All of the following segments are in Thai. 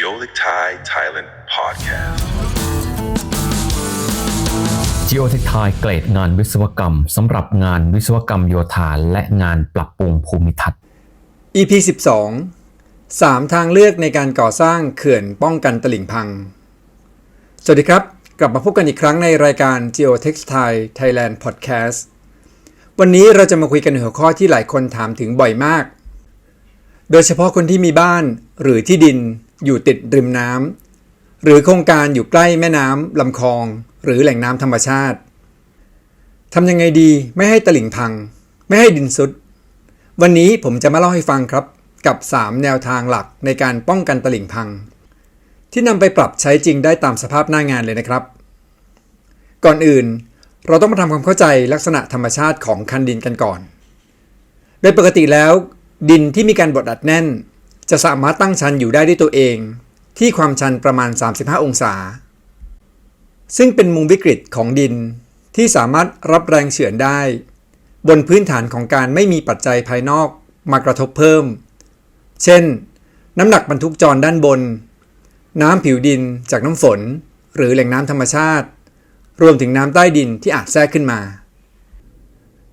Geolic Thai Thailand Podcast. Geotech Thai เกรดงานวิศวกรรมสำหรับงานวิศวกรรมโยธาและงานปรับปรุงภูมิทัศน์ EP 12 3 ทางเลือกในการก่อสร้างเขื่อนป้องกันตลิ่งพัง สวัสดีครับ กลับมาพบกันอีกครั้งในรายการ Geotextile Thailand Podcast วันนี้เราจะมาคุยกันหัวข้อที่หลายคนถามถึงบ่อยมาก โดยเฉพาะคนที่มีบ้านหรือที่ดิน อยู่ติดริมน้ำหรือโครงการอยู่ใกล้แม่น้ำลำคลอง หรือแหล่งน้ำธรรมชาติทำยังไงดีไม่ให้ตลิ่งพัง ไม่ให้ดินสุด วันนี้ผมจะมาเล่าให้ฟังครับ กับ 3 แนวทางหลักในการป้องกันตลิ่งพัง ที่นำไปปรับใช้จริงได้ตามสภาพหน้างานเลยนะครับ ก่อนอื่น เราต้องมาทำความเข้าใจลักษณะธรรมชาติของคันดินกันก่อน โดยปกติแล้ว ดินที่มีการบดอัดแน่น จะสามารถตั้งชันอยู่ได้ด้วยตัวเอง ที่ความชันประมาณ 35 องศา ซึ่งเป็นมุมวิกฤตของดินที่สามารถรับแรงเฉือนได้ บนพื้นฐานของการไม่มีปัจจัยภายนอกมากระทบเพิ่ม เช่น น้ำหนักบรรทุกจรด้านบน น้ำผิวดินจากน้ำฝน หรือแหล่งน้ำธรรมชาติ รวมถึงน้ำใต้ดินที่อาจแทรกขึ้นมา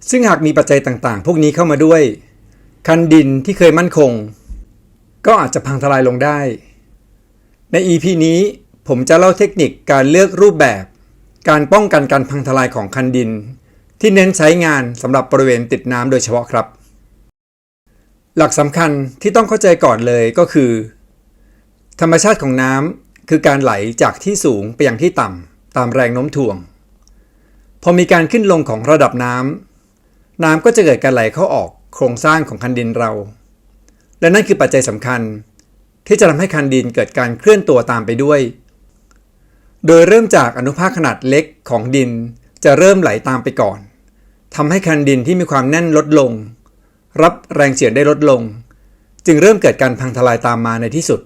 ซึ่งหากมีปัจจัยต่างๆ พวกนี้เข้ามาด้วย คันดินที่เคยมั่นคง ก็อาจจะพังทลายลงได้ ใน EP นี้ผมจะเล่าเทคนิคการเลือกรูปแบบ การป้องกันการพังทลายของคันดิน ที่เน้นใช้งานสำหรับบริเวณติดน้ำโดยเฉพาะครับ หลักสำคัญที่ต้องเข้าใจก่อนเลยก็คือ ธรรมชาติของน้ำคือการไหลจากที่สูงไปยังที่ต่ำตามแรงโน้มถ่วง พอมีการขึ้นลงของระดับน้ำน้ำก็จะเกิดการไหลเข้าออกโครงสร้างของคันดินเรา และนั่นคือปัจจัยสำคัญ ที่จะทำให้คันดินเกิดการเคลื่อนตัวตามไปด้วย โดยเริ่มจากอนุภาคขนาดเล็กของดินจะเริ่มไหลตามไปก่อนทำให้คันดินที่มีความแน่นลดลง รับแรงเฉือนได้ลดลง จึงเริ่มเกิดการพังทลายตามมาในที่สุด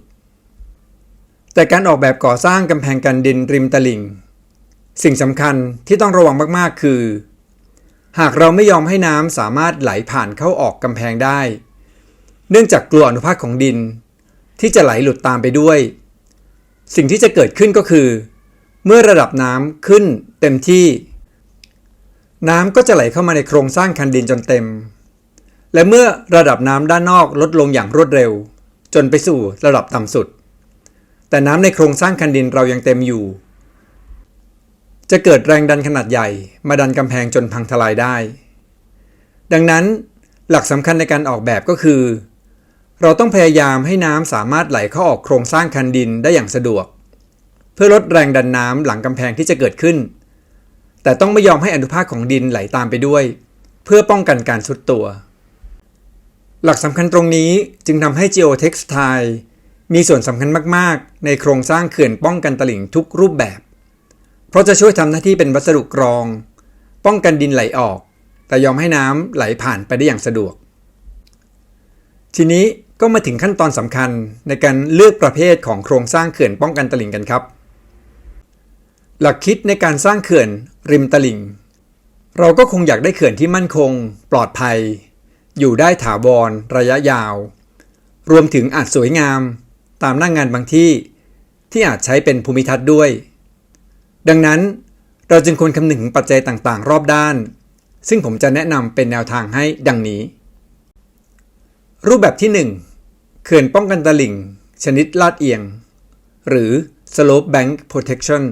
แต่การออกแบบก่อสร้างกำแพงกันดินริมตลิ่ง สิ่งสำคัญที่ต้องระวังมากๆคือ หากเราไม่ยอมให้น้ำสามารถไหลผ่านเข้าออกกำแพงได้ เนื่องจากกลัวอนุภาคของดิน ที่จะไหลหลุดตามไปด้วย สิ่งที่จะเกิดขึ้นก็คือ เมื่อระดับน้ำขึ้นเต็มที่ น้ำก็จะไหลเข้ามาในโครงสร้างคันดินจนเต็ม และเมื่อระดับน้ำด้านนอกลดลงอย่างรวดเร็ว จนไปสู่ระดับต่ำสุด แต่น้ำในโครงสร้างคันดินเรายังเต็มอยู่ จะเกิดแรงดันขนาดใหญ่ มาดันกำแพงจนพังทลายได้ ดังนั้นหลักสำคัญในการออกแบบก็คือ เราต้องพยายามให้น้ำสามารถไหลเข้าออกโครงสร้างคันดินได้อย่างสะดวก เพื่อลดแรงดันน้ำหลังกำแพงที่จะเกิดขึ้น แต่ต้องไม่ยอมให้อนุภาคของดินไหลตามไปด้วย เพื่อป้องกันการสุดตัว หลักสำคัญตรงนี้จึงทำให้ Geotextile มีส่วนสำคัญมาก ๆ ในโครงสร้างเขื่อนป้องกันตลิ่งทุกรูปแบบ เพราะจะช่วยทำหน้าที่เป็นวัสดุกรอง ป้องกันดินไหลออก แต่ยอมให้น้ำไหลผ่านไปได้อย่างสะดวก ทีนี้ ก็มาถึงขั้นตอนสำคัญในการเลือกประเภทของโครงสร้างเขื่อนป้องกันตลิ่งกันครับ หลักคิดในการสร้างเขื่อนริมตลิ่ง เราก็คงอยากได้เขื่อนที่มั่นคง ปลอดภัย อยู่ได้ถาวร ระยะยาว รวมถึงอาจสวยงาม ตามหน้างงานบางที่ ที่อาจใช้เป็นภูมิทัศน์ด้วย ดังนั้นเราจึงควรคำนึงถึงปัจจัยต่างๆ รอบด้าน ซึ่งผมจะแนะนำเป็นแนวทางให้ดังนี้ รูปแบบที่ 1 ขื่อนป้องกันตลิ่ง ชนิดลาดเอียง หรือ slope bank protection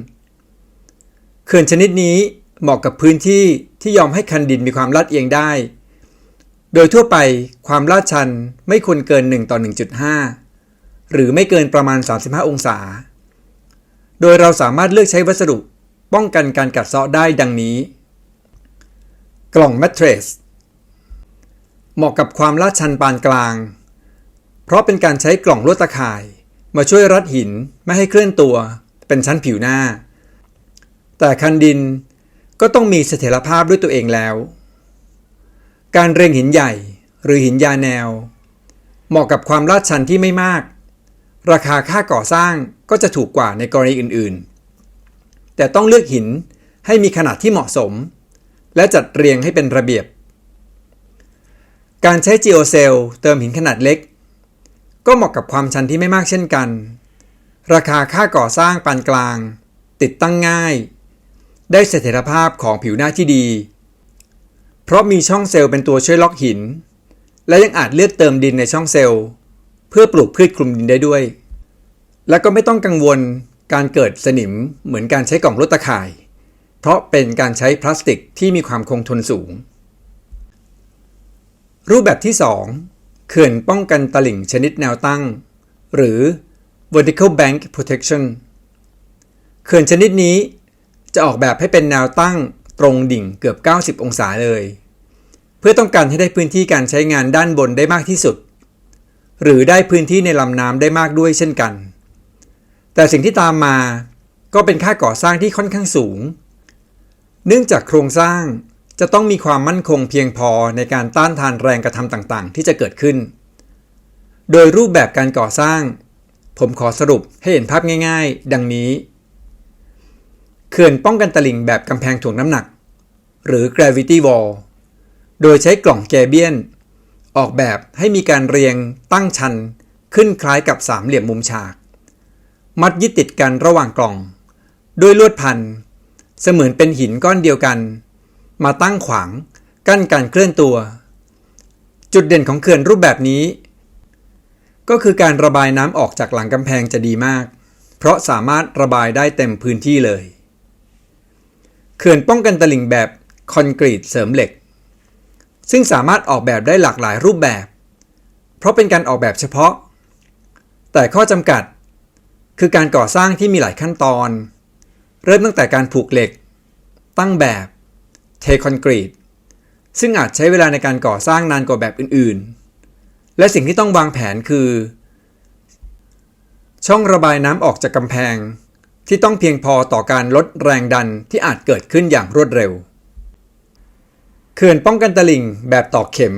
เขื่อนชนิดนี้เหมาะกับพื้นที่ที่ยอมให้คันดินมีความลาดเอียงได้ โดยทั่วไปความลาดชันไม่ควรเกิน 1 ต่อ 1.5 หรือไม่เกินประมาณ 35 องศา โดยเราสามารถเลือกใช้วัสดุป้องกันการกัดเซาะได้ดังนี้ กล่องแมทเทรสเหมาะกับความลาดชันปานกลาง เพราะเป็นการใช้กล่องลวดตะข่าย มาช่วยรัดหินไม่ให้เคลื่อนตัว เป็นชั้นผิวหน้า แต่คันดินก็ต้องมีเสถียรภาพด้วยตัวเองแล้ว การเรียงหินใหญ่หรือหินยาแนว เหมาะกับความลาดชันที่ไม่มาก ราคาค่าก่อสร้างก็จะถูกกว่าในกรณีอื่นๆ แต่ต้องเลือกหินให้มีขนาดที่เหมาะสม และจัดเรียงให้เป็นระเบียบ การใช้ geocell เติมหินขนาดเล็ก ก็เหมาะกับความชันที่ไม่มากเช่นกัน ราคาค่าก่อสร้างปานกลาง ติดตั้งง่าย ได้เสถียรภาพของผิวหน้าที่ดี เพราะมีช่องเซลล์เป็นตัวช่วยล็อกหิน และยังอาจเลือกเติมดินในช่องเซลล์ เพื่อปลูกพืชคลุมดินได้ด้วย และก็ไม่ต้องกังวลการเกิดสนิมเหมือนการใช้กล่องลดตะข่าย เพราะเป็นการใช้พลาสติกที่มีความคงทนสูง รูปแบบที่ 2 เขื่อนป้องกันตลิ่งชนิดแนวตั้ง หรือ vertical bank protection เขื่อนชนิดนี้จะออกแบบให้เป็นแนวตั้งตรงดิ่งเกือบ 90 องศาเลย เพื่อต้องการให้ได้พื้นที่การใช้งานด้านบนได้มากที่สุด หรือได้พื้นที่ในลำน้ำได้มากด้วยเช่นกัน แต่สิ่งที่ตามมาก็เป็นค่าก่อสร้างที่ค่อนข้างสูง เนื่องจากโครงสร้าง จะต้องมีความมั่นคงเพียงพอในการต้านทานแรงกระทำต่างๆ ที่จะเกิดขึ้น โดยรูปแบบการก่อสร้าง ผมขอสรุปให้เห็นภาพง่าย ๆ ดังนี้ เขื่อนป้องกันตลิ่งแบบกำแพงถ่วงน้ำหนัก หรือ gravity wall โดยใช้กล่องแกเบียน ออกแบบให้มีการเรียงตั้งชันขึ้นคล้ายกับสามเหลี่ยมมุมฉาก มัดยึดติดกันระหว่างกล่อง ด้วยลวดพันเสมือนเป็นหินก้อนเดียวกัน มาตั้งขวาง กั้นการเคลื่อนตัว จุดเด่นของเขื่อนรูปแบบนี้ ก็คือการระบายน้ำออกจากหลังกำแพงจะดีมาก เพราะสามารถระบายได้เต็มพื้นที่เลย เขื่อนป้องกันตลิ่งแบบคอนกรีตเสริมเหล็ก ซึ่งสามารถออกแบบได้หลากหลายรูปแบบ เพราะเป็นการออกแบบเฉพาะ แต่ข้อจำกัด คือการก่อสร้างที่มีหลายขั้นตอน เริ่มตั้งแต่การผูกเหล็ก ตั้งแบบ เทคอนกรีตซึ่งอาจใช้เวลาในการก่อสร้างนานกว่าแบบอื่นๆ และสิ่งที่ต้องวางแผนคือ ช่องระบายน้ำออกจากกำแพง ที่ต้องเพียงพอต่อการลดแรงดันที่อาจเกิดขึ้นอย่างรวดเร็ว เขื่อนป้องกันตลิ่งแบบตอกเข็ม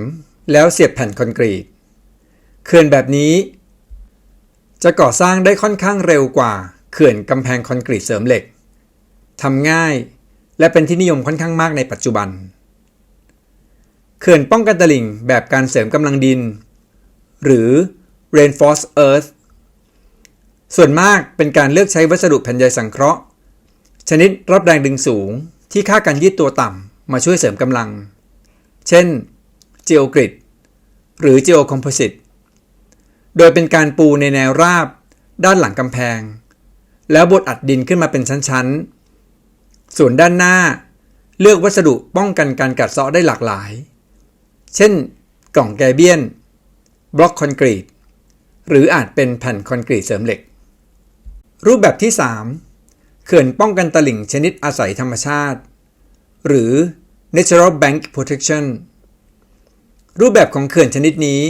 แล้วเสียบแผ่นคอนกรีต เขื่อนแบบนี้ จะก่อสร้างได้ค่อนข้างเร็วกว่าเขื่อนกำแพงคอนกรีตเสริมเหล็กทำง่าย และเป็นที่นิยมค่อนข้างมากในปัจจุบัน เขื่อนป้องกันตลิ่งแบบการเสริมกำลังดิน หรือ reinforced earth ส่วนมากเป็นการเลือกใช้วัสดุแผ่นใยสังเคราะห์ ชนิดรับแรงดึงสูงที่ค่าการยืดตัวต่ำมาช่วยเสริมกำลัง เช่น geogrid หรือ geocomposite โดยเป็นการปูในแนวราบ ด้านหลังกำแพง แล้วบดอัดดินขึ้นมาเป็นชั้นๆ ส่วนด้านหน้า เลือกวัสดุป้องกันการกัดเซาะได้หลากหลาย เช่น กล่องแกเบียน บล็อกคอนกรีต หรืออาจเป็นแผ่นคอนกรีตเสริมเหล็ก รูปแบบที่ 3 เขื่อนป้องกันตลิ่งชนิดอาศัยธรรมชาติ หรือ natural bank protection รูปแบบของเขื่อนชนิดนี้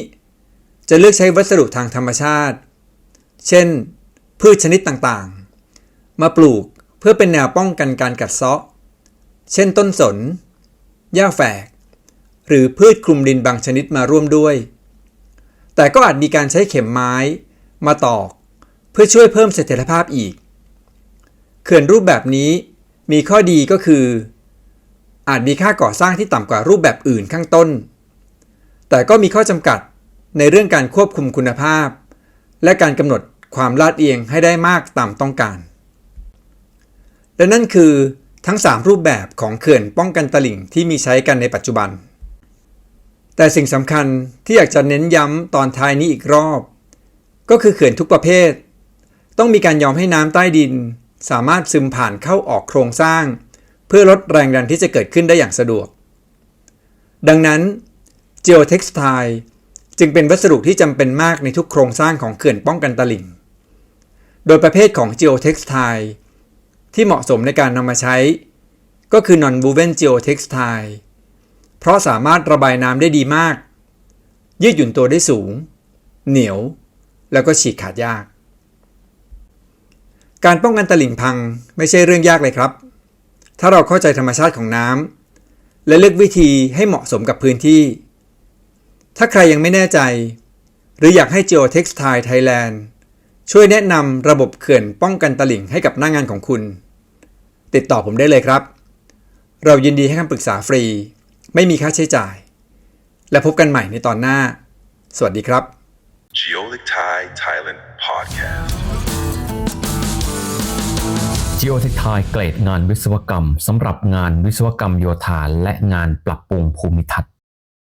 จะเลือกใช้วัสดุทางธรรมชาติ เช่น พืชชนิดต่างๆ มาปลูก เพื่อเป็นแนวป้องกันการกัดเซาะ เช่นต้นสน หญ้าแฝก หรือพืชคลุมดินบางชนิดมาร่วมด้วย แต่ก็อาจมีการใช้เข็มไม้มาตอก เพื่อช่วยเพิ่มเสถียรภาพอีก เขื่อนรูปแบบนี้มีข้อดีก็คือ อาจมีค่าก่อสร้างที่ต่ำกว่ารูปแบบอื่นข้างต้น แต่ก็มีข้อจำกัดในเรื่องการควบคุมคุณภาพ และการกำหนดความลาดเอียงให้ได้มากตามต้องการ และนั่นคือทั้ง 3 รูปแบบของเขื่อนป้องกันตลิ่งที่มีใช้กันในปัจจุบัน แต่สิ่งสำคัญที่อยากจะเน้นย้ำตอนท้ายนี้อีกรอบ ก็คือเขื่อนทุกประเภท ต้องมีการยอมให้น้ำใต้ดิน สามารถซึมผ่านเข้าออกโครงสร้าง เพื่อลดแรงดันที่จะเกิดขึ้นได้อย่างสะดวก ดังนั้น geotextile จึงเป็นวัสดุที่จำเป็นมากในทุกโครงสร้างของเขื่อนป้องกันตลิ่ง โดยประเภทของ geotextile ที่เหมาะสมในการนำมาใช้ ก็คือ non-woven geotextile เพราะสามารถระบายน้ำได้ดีมาก ยืดหยุ่นตัวได้สูง เหนียว แล้วก็ฉีกขาดยาก การป้องกันตลิ่งพังไม่ใช่เรื่องยากเลยครับ ถ้าเราเข้าใจธรรมชาติของน้ำและเลือกวิธีให้เหมาะสมกับพื้นที่ ถ้าใครยังไม่แน่ใจ หรืออยากให้ Geotextile Thailand ช่วยแนะนำระบบเขื่อนป้องกันตลิ่งให้กับหน้างงานของคุณ ติดต่อผมได้เลยครับ เรายินดีให้คำปรึกษาฟรี ไม่มีค่าใช้จ่าย และพบกันใหม่ในตอนหน้า สวัสดีครับ Geolic Thai Thailand Podcast. Geotech Thai เกรดงานวิศวกรรมสำหรับงานวิศวกรรมโยธาและงานปรับปรุงภูมิทัศน์